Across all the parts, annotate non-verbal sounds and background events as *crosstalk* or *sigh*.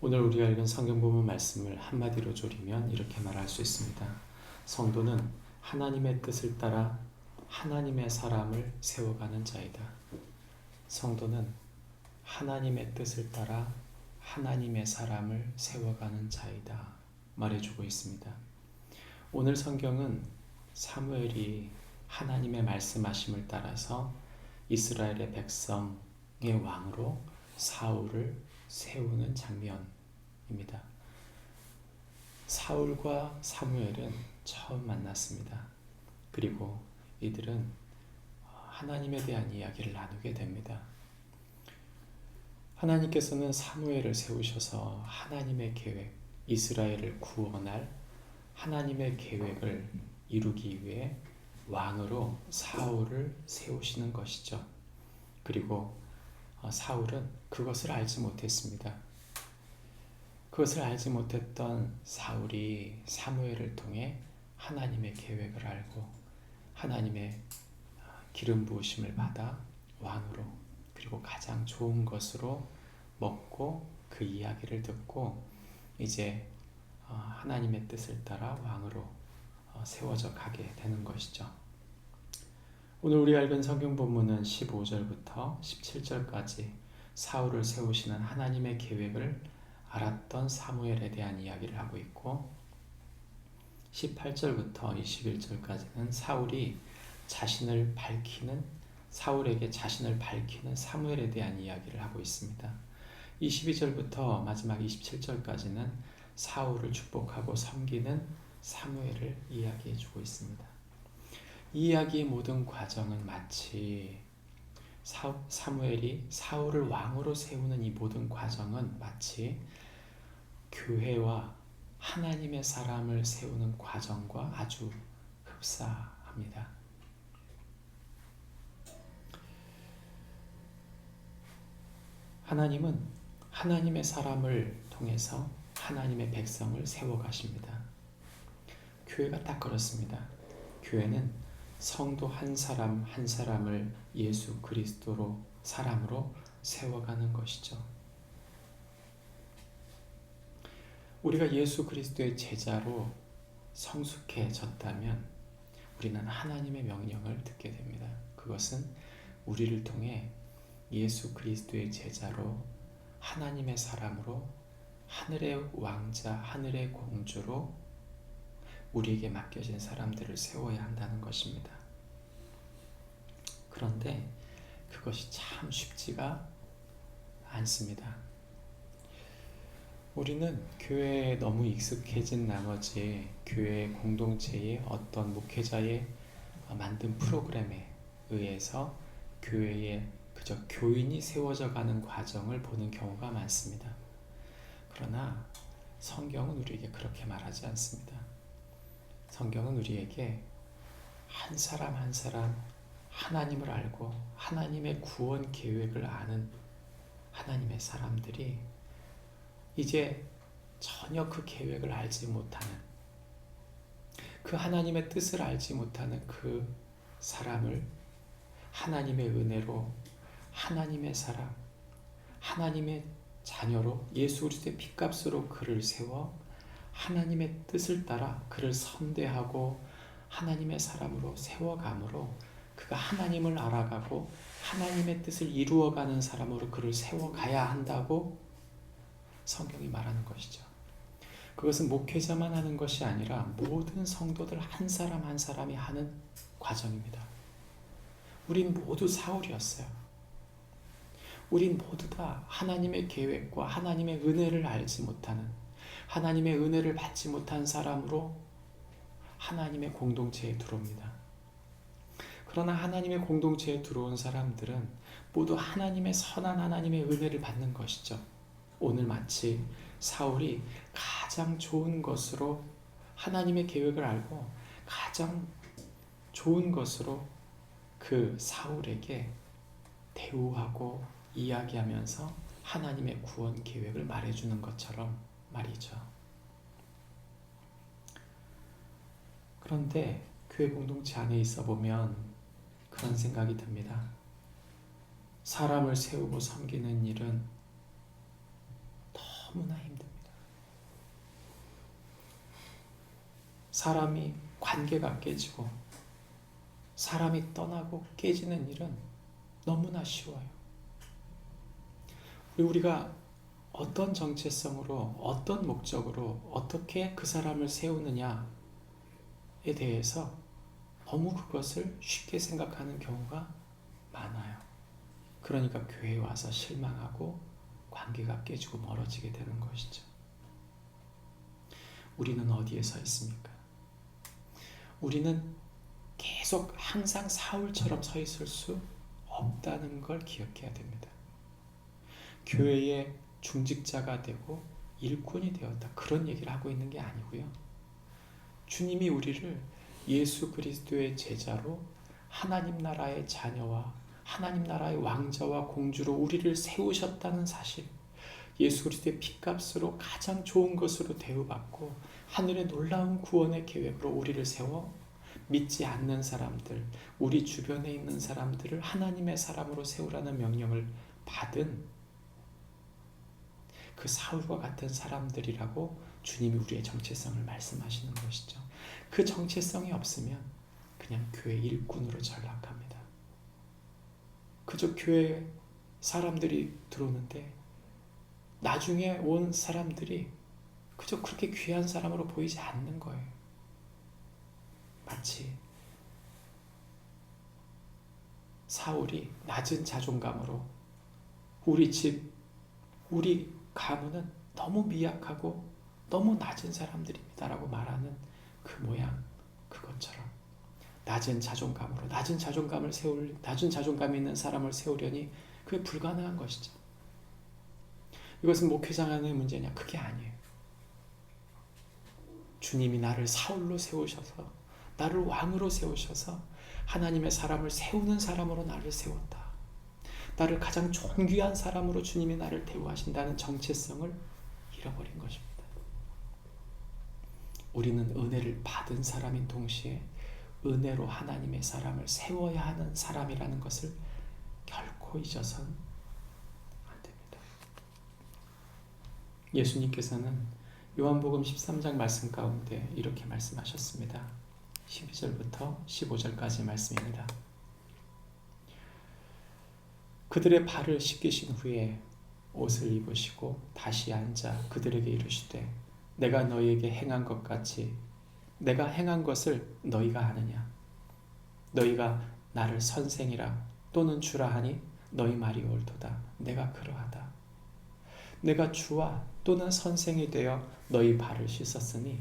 오늘 우리가 읽은 성경 부분 말씀을 한마디로 조리면 이렇게 말할 수 있습니다. 성도는 하나님의 뜻을 따라 하나님의 사람을 세워가는 자이다. 성도는 하나님의 뜻을 따라 하나님의 사람을 세워가는 자이다. 말해주고 있습니다. 오늘 성경은 사무엘이 하나님의 말씀하심을 따라서 이스라엘의 백성의 왕으로 사울을 세우는 장면입니다. 사울과 사무엘은 처음 만났습니다. 그리고 이들은 하나님에 대한 이야기를 나누게 됩니다. 하나님께서는 사무엘을 세우셔서 하나님의 계획, 이스라엘을 구원할 하나님의 계획을 이루기 위해 왕으로 사울을 세우시는 것이죠. 그리고 어, 사울은 그것을 알지 못했습니다. 그것을 알지 못했던 사울이 사무엘을 통해 하나님의 계획을 알고 하나님의 어, 기름 부으심을 받아 왕으로 그리고 가장 좋은 것으로 먹고 그 이야기를 듣고 이제 어, 하나님의 뜻을 따라 왕으로 세워져 가게 되는 것이죠. 오늘 우리가 읽은 성경 본문은 15절부터 17절까지 사울을 세우시는 하나님의 계획을 알았던 사무엘에 대한 이야기를 하고 있고 18절부터 21절까지는 사울이 자신을 밝히는 사울에게 자신을 밝히는 사무엘에 대한 이야기를 하고 있습니다. 22절부터 마지막 27절까지는 사울을 축복하고 섬기는 사무엘을 이야기해 주고 있습니다. 이 이야기의 모든 과정은 마치 사, 사무엘이 사울을 왕으로 세우는 이 모든 과정은 마치 교회와 하나님의 사람을 세우는 과정과 아주 흡사합니다. 하나님은 하나님의 사람을 통해서 하나님의 백성을 세워 가십니다. 교회가 딱 그렇습니다. 교회는 성도 한 사람 한 사람을 예수 그리스도로 사람으로 세워가는 것이죠. 우리가 예수 그리스도의 제자로 성숙해졌다면 우리는 하나님의 명령을 듣게 됩니다. 그것은 우리를 통해 예수 그리스도의 제자로 하나님의 사람으로 하늘의 왕자, 하늘의 공주로 우리에게 맡겨진 사람들을 세워야 한다는 것입니다. 그런데 그것이 참 쉽지가 않습니다. 우리는 교회에 너무 익숙해진 나머지 교회 공동체의 어떤 목회자의 만든 프로그램에 의해서 교회에 그저 교인이 세워져 가는 과정을 보는 경우가 많습니다. 그러나 성경은 우리에게 그렇게 말하지 않습니다. 성경은 우리에게 한 사람 한 사람 하나님을 알고 하나님의 구원 계획을 아는 하나님의 사람들이 이제 전혀 그 계획을 알지 못하는 그 하나님의 뜻을 알지 못하는 그 사람을 하나님의 은혜로 하나님의 사람 하나님의 자녀로 예수 그리스도의 피값으로 그를 세워 하나님의 뜻을 따라 그를 선대하고 하나님의 사람으로 세워감으로 그가 하나님을 알아가고 하나님의 뜻을 이루어가는 사람으로 그를 세워가야 한다고 성경이 말하는 것이죠. 그것은 목회자만 하는 것이 아니라 모든 성도들 한 사람 한 사람이 하는 과정입니다. 우린 모두 사울이었어요. 우린 모두 다 하나님의 계획과 하나님의 은혜를 알지 못하는 하나님의 은혜를 받지 못한 사람으로 하나님의 공동체에 들어옵니다. 그러나 하나님의 공동체에 들어온 사람들은 모두 하나님의 선한 하나님의 은혜를 받는 것이죠. 오늘 마치 사울이 가장 좋은 것으로 하나님의 계획을 알고 가장 좋은 것으로 그 사울에게 대우하고 이야기하면서 하나님의 구원 계획을 말해주는 것처럼 말이죠. 그런데 교회 공동체 안에 있어 보면 그런 생각이 듭니다. 사람을 세우고 섬기는 일은 너무나 힘듭니다. 사람이 관계가 깨지고 사람이 떠나고 깨지는 일은 너무나 쉬워요. 우리가 어떤 정체성으로 어떤 목적으로 어떻게 그 사람을 세우느냐에 대해서 너무 그것을 쉽게 생각하는 경우가 많아요. 그러니까 교회에 와서 실망하고 관계가 깨지고 멀어지게 되는 것이죠. 우리는 어디에 서 있습니까? 우리는 계속 항상 사울처럼 서 있을 수 없다는 걸 기억해야 됩니다. 교회의 중직자가 되고 일꾼이 되었다. 그런 얘기를 하고 있는 게 아니고요. 주님이 우리를 예수 그리스도의 제자로 하나님 나라의 자녀와 하나님 나라의 왕자와 공주로 우리를 세우셨다는 사실. 예수 그리스도의 피값으로 가장 좋은 것으로 대우받고 하늘의 놀라운 구원의 계획으로 우리를 세워 믿지 않는 사람들, 우리 주변에 있는 사람들을 하나님의 사람으로 세우라는 명령을 받은 그 사울과 같은 사람들이라고 주님이 우리의 정체성을 말씀하시는 것이죠. 그 정체성이 없으면 그냥 교회 일꾼으로 전락합니다. 그저 교회 사람들이 들어오는데 나중에 온 사람들이 그저 그렇게 귀한 사람으로 보이지 않는 거예요. 마치 사울이 낮은 자존감으로 우리 집, 우리 가문은 너무 미약하고 너무 낮은 사람들입니다라고 말하는 그 모양 그것처럼 낮은 자존감으로 낮은 자존감을 세울 낮은 자존감 있는 사람을 세우려니 그게 불가능한 것이죠. 이것은 목회장 안의 문제냐? 그게 아니에요. 주님이 나를 사울로 세우셔서 나를 왕으로 세우셔서 하나님의 사람을 세우는 사람으로 나를 세웠다. 나를 가장 존귀한 사람으로 주님이 나를 대우하신다는 정체성을 잃어버린 것입니다. 우리는 은혜를 받은 사람인 동시에 은혜로 하나님의 사람을 세워야 하는 사람이라는 것을 결코 잊어선 안 됩니다. 예수님께서는 요한복음 13장 말씀 가운데 이렇게 말씀하셨습니다. 12절부터 15절까지 말씀입니다. 그들의 발을 씻기신 후에 옷을 입으시고 다시 앉아 그들에게 이르시되 내가 너희에게 행한 것 같이 내가 행한 것을 너희가 아느냐? 너희가 나를 선생이라 또는 주라 하니 너희 말이 옳도다. 내가 그러하다. 내가 주와 또는 선생이 되어 너희 발을 씻었으니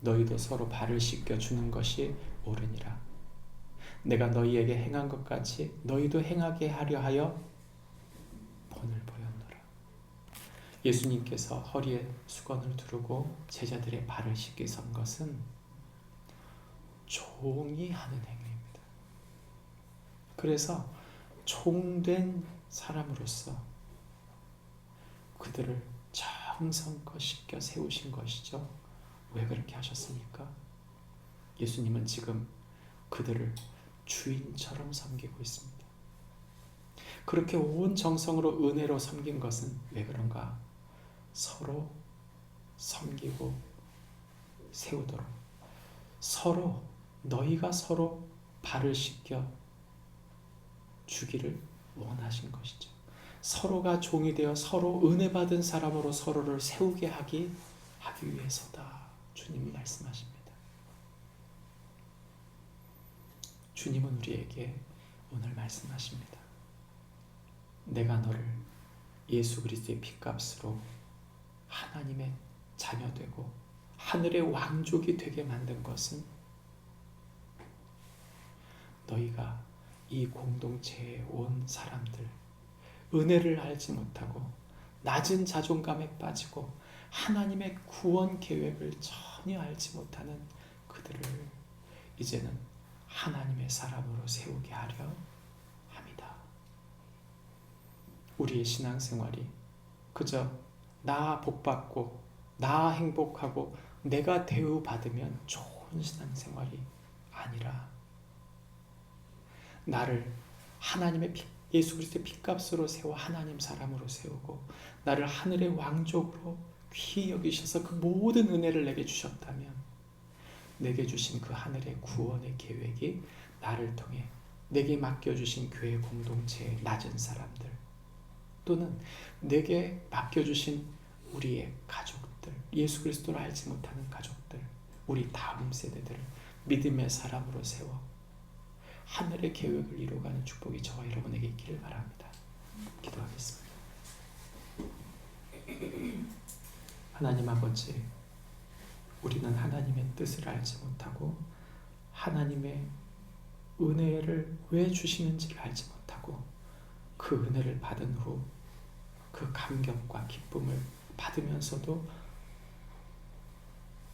너희도 서로 발을 씻겨 주는 것이 옳으니라 내가 너희에게 행한 것 같이 너희도 행하게 하려 하여 본을 보였노라. 예수님께서 허리에 수건을 두르고 제자들의 발을 씻기 선 것은 종이 하는 행위입니다. 그래서 종된 사람으로서 그들을 정성껏 씻겨 세우신 것이죠. 왜 그렇게 하셨습니까? 예수님은 지금 그들을 주인처럼 섬기고 있습니다. 그렇게 온 정성으로 은혜로 섬긴 것은 왜 그런가? 서로 섬기고 세우도록 서로 너희가 서로 발을 씻겨 주기를 원하신 것이죠. 서로가 종이 되어 서로 은혜 받은 사람으로 서로를 세우게 하기 하기 위해서다. 주님은 말씀하십니다. 주님은 우리에게 오늘 말씀하십니다. 내가 너를 예수 그리스도의 피값으로 하나님의 자녀 되고 하늘의 왕족이 되게 만든 것은 너희가 이 공동체에 온 사람들 은혜를 알지 못하고 낮은 자존감에 빠지고 하나님의 구원 계획을 전혀 알지 못하는 그들을 이제는 하나님의 사람으로 세우게 하려 합니다. 우리의 신앙생활이 그저 나 복받고 나 행복하고 내가 대우받으면 좋은 신앙생활이 아니라 나를 하나님의 예수 그리스도의 핏값으로 세워 하나님 사람으로 세우고 나를 하늘의 왕족으로 귀히 여기셔서 그 모든 은혜를 내게 주셨다면 내게 주신 그 하늘의 구원의 계획이 나를 통해 내게 맡겨주신 교회 공동체의 낮은 사람들 또는 내게 맡겨주신 우리의 가족들 예수 그리스도를 알지 못하는 가족들 우리 다음 세대들을 믿음의 사람으로 세워 하늘의 계획을 이루어가는 축복이 저와 여러분에게 있기를 바랍니다. 기도하겠습니다. *clears throat* 하나님 아버지, 우리는 하나님의 뜻을 알지 못하고 하나님의 은혜를 왜 주시는지를 알지 못하고 그 은혜를 받은 후 그 감격과 기쁨을 받으면서도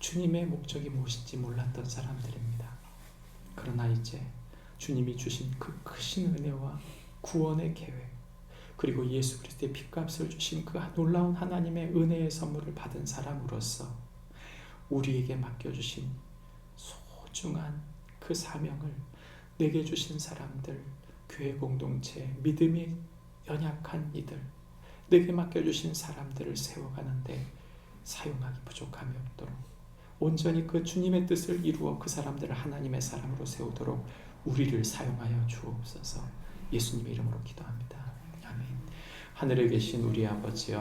주님의 목적이 무엇인지 몰랐던 사람들입니다. 그러나 이제 주님이 주신 그 크신 은혜와 구원의 계획 그리고 예수 그리스도의 핏값을 주신 그 놀라운 하나님의 은혜의 선물을 받은 사람으로서 우리에게 맡겨주신 소중한 그 사명을 내게 주신 사람들 교회 공동체 믿음이 연약한 이들 내게 맡겨주신 사람들을 세워가는데 사용하기 부족함이 없도록 온전히 그 주님의 뜻을 이루어 그 사람들을 하나님의 사람으로 세우도록 우리를 사용하여 주옵소서 예수님의 이름으로 기도합니다. 아멘. 하늘에 계신 우리 아버지여